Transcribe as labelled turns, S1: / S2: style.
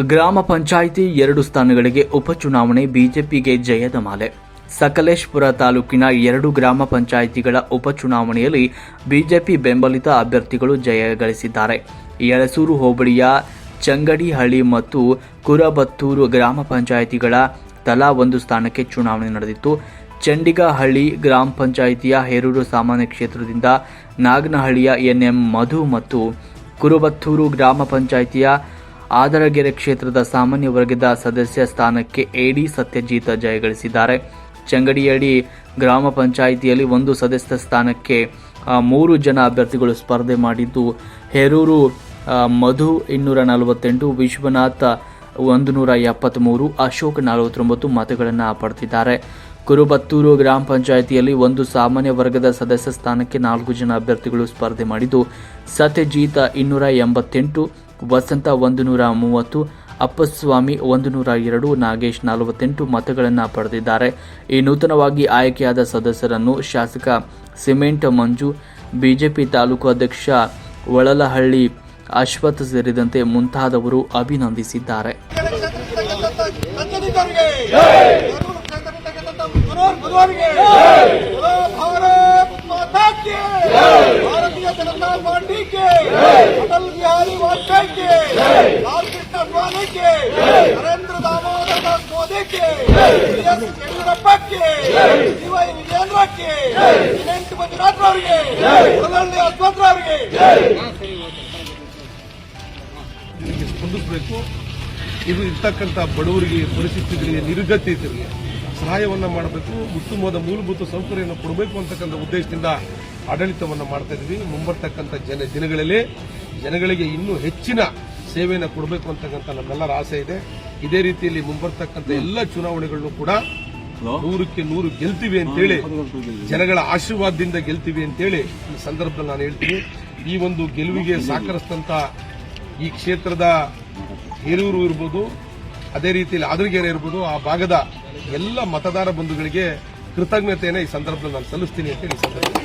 S1: ಗ್ರಾಮ ಪಂಚಾಯಿತಿ ಎರಡು ಸ್ಥಾನಗಳಿಗೆ ಉಪಚುನಾವಣೆ ಬಿಜೆಪಿಗೆ ಜಯದ ಮಾಲೆ. ಸಕಲೇಶ್ಪುರ ತಾಲೂಕಿನ ಎರಡು ಗ್ರಾಮ ಪಂಚಾಯಿತಿಗಳ ಉಪಚುನಾವಣೆಯಲ್ಲಿ ಬಿಜೆಪಿ ಬೆಂಬಲಿತ ಅಭ್ಯರ್ಥಿಗಳು ಜಯ ಗಳಿಸಿದ್ದಾರೆ. ಯಳಸೂರು ಹೋಬಳಿಯ ಚಂಗಡಿಹಳ್ಳಿ ಮತ್ತು ಕುರಬತ್ತೂರು ಗ್ರಾಮ ಪಂಚಾಯಿತಿಗಳ ತಲಾ ಒಂದು ಸ್ಥಾನಕ್ಕೆ ಚುನಾವಣೆ ನಡೆದಿತ್ತು. ಚಂಡಿಗಹಳ್ಳಿ ಗ್ರಾಮ ಪಂಚಾಯಿತಿಯ ಹೇರೂರು ಸಾಮಾನ್ಯ ಕ್ಷೇತ್ರದಿಂದ ನಾಗನಹಳ್ಳಿಯ ಎನ್ಎಂ ಮಧು ಮತ್ತು ಕುರುಬತ್ತೂರು ಗ್ರಾಮ ಪಂಚಾಯಿತಿಯ ಆದರಗೆರೆ ಕ್ಷೇತ್ರದ ಸಾಮಾನ್ಯ ವರ್ಗದ ಸದಸ್ಯ ಸ್ಥಾನಕ್ಕೆ ಎಡಿ ಸತ್ಯಜೀತ ಜಯಗಳಿಸಿದ್ದಾರೆ ಚಂಗಡಿಯಡಿ ಗ್ರಾಮ ಪಂಚಾಯಿತಿಯಲ್ಲಿ ಒಂದು ಸದಸ್ಯ ಸ್ಥಾನಕ್ಕೆ ಮೂರು ಜನ ಅಭ್ಯರ್ಥಿಗಳು ಸ್ಪರ್ಧೆ ಮಾಡಿದ್ದು. ಹೆರೂರು ಮಧು ಇನ್ನೂರ ನಲವತ್ತೆಂಟು, ವಿಶ್ವನಾಥ ಒಂದು ನೂರ ಎಪ್ಪತ್ತ್ಮೂರು ಅಶೋಕ್ ನಲವತ್ತೊಂಬತ್ತು ಮತಗಳನ್ನು ಪಡೆದಿದ್ದಾರೆ. ಕುರುಬತ್ತೂರು ಗ್ರಾಮ ಪಂಚಾಯಿತಿಯಲ್ಲಿ ಒಂದು ಸಾಮಾನ್ಯ ವರ್ಗದ ಸದಸ್ಯ ಸ್ಥಾನಕ್ಕೆ ನಾಲ್ಕು ಜನ ಅಭ್ಯರ್ಥಿಗಳು ಸ್ಪರ್ಧೆ ಮಾಡಿದ್ದು. ಸತ್ಯಜೀತ ಇನ್ನೂರ ಎಂಬತ್ತೆಂಟು ವಸಂತ ಒಂದು ನೂರ ಮೂವತ್ತು, ಅಪ್ಪಸ್ವಾಮಿ ಒಂದು ನೂರ ಎರಡು, ನಾಗೇಶ್ ನಲವತ್ತೆಂಟು ಮತಗಳನ್ನು ಪಡೆದಿದ್ದಾರೆ. ಈ ನೂತನವಾಗಿ ಆಯ್ಕೆಯಾದ ಸದಸ್ಯರನ್ನು ಶಾಸಕ ಸಿಮೆಂಟ್ ಮಂಜು, ಬಿಜೆಪಿ ತಾಲೂಕು ಅಧ್ಯಕ್ಷ ಒಳಲಹಳ್ಳಿ ಅಶ್ವಥ್ ಸೇರಿದಂತೆ ಮುಂತಾದವರು ಅಭಿನಂದಿಸಿದ್ದಾರೆ.
S2: ಭಾರತೀಯ ಜನತಾ ಪಾರ್ಟಿ अटल बिहारी वाजपेयी के लाल कृष्ण अडवाणी के नरेंद्र दामोदर दास मोदी के बी एस ಯಡಿಯೂರಪ್ಪ के ಡಿ ವೈ ವಿಜಯೇಂದ್ರ के ವಿನಂತ್ ಮಂಜುನಾಥ್ ಅವರಿಗೆ ಮುರಳಹಳ್ಳಿ ಅಶ್ವಥ್ ಅವರಿಗೆ
S3: ಇದಕ್ಕೆ ಸ್ಪಂದಿಸಬೇಕು ಇದು ಇರ್ತಕ್ಕಂಥ ಬಡವರಿಗೆ ಪರಿಸ್ಥಿತಿಗಳಿಗೆ ನಿರ್ಗತಿತರಿಗೆ ಸಹಾಯವನ್ನು ಮಾಡಬೇಕು ಉತ್ತಮವಾದ ಮೂಲಭೂತ ಸೌಕರ್ಯವನ್ನು ಕೊಡಬೇಕು ಅಂತಕ್ಕಂಥ ಉದ್ದೇಶದಿಂದ ಆಡಳಿತವನ್ನು ಮಾಡ್ತಾ ಇದ್ವಿ ಮುಂಬರ್ತಕ್ಕಂಥ ಜನ ದಿನಗಳಲ್ಲಿ ಜನಗಳಿಗೆ ಇನ್ನೂ ಹೆಚ್ಚಿನ ಸೇವೆಯನ್ನು ಕೊಡಬೇಕು ಅಂತಕ್ಕಂಥ ನಮ್ಮೆಲ್ಲರ ಆಸೆ ಇದೆ. ಇದೇ ರೀತಿಯಲ್ಲಿ ಮುಂಬರ್ತಕ್ಕಂಥ ಎಲ್ಲ ಚುನಾವಣೆಗಳನ್ನು ಕೂಡ ನೂರಕ್ಕೆ ನೂರು ಗೆಲ್ತೀವಿ ಅಂತೇಳಿ ಜನಗಳ ಆಶೀರ್ವಾದದಿಂದ ಗೆಲ್ತೀವಿ ಅಂತೇಳಿ ಈ ಸಂದರ್ಭದಲ್ಲಿ ನಾನು ಹೇಳ್ತೀನಿ. ಈ ಒಂದು ಗೆಲುವಿಗೆ ಸಹಕರಿಸಿದಂತ ಈ ಕ್ಷೇತ್ರದ ಹಿರಿಯೂರು ಇರ್ಬೋದು ಅದೇ ರೀತಿಯಲ್ಲಿ ಆದರಗೆರೆ ಇರ್ಬೋದು ಆ ಭಾಗದ ಎಲ್ಲ ಮತದಾರ ಬಂಧುಗಳಿಗೆ ಕೃತಜ್ಞತೆಯನ್ನು ಈ ಸಂದರ್ಭದಲ್ಲಿ ನಾನು ಸಲ್ಲಿಸ್ತೀನಿ ಅಂತ ಈ ಸಂದರ್ಭದಲ್ಲಿ.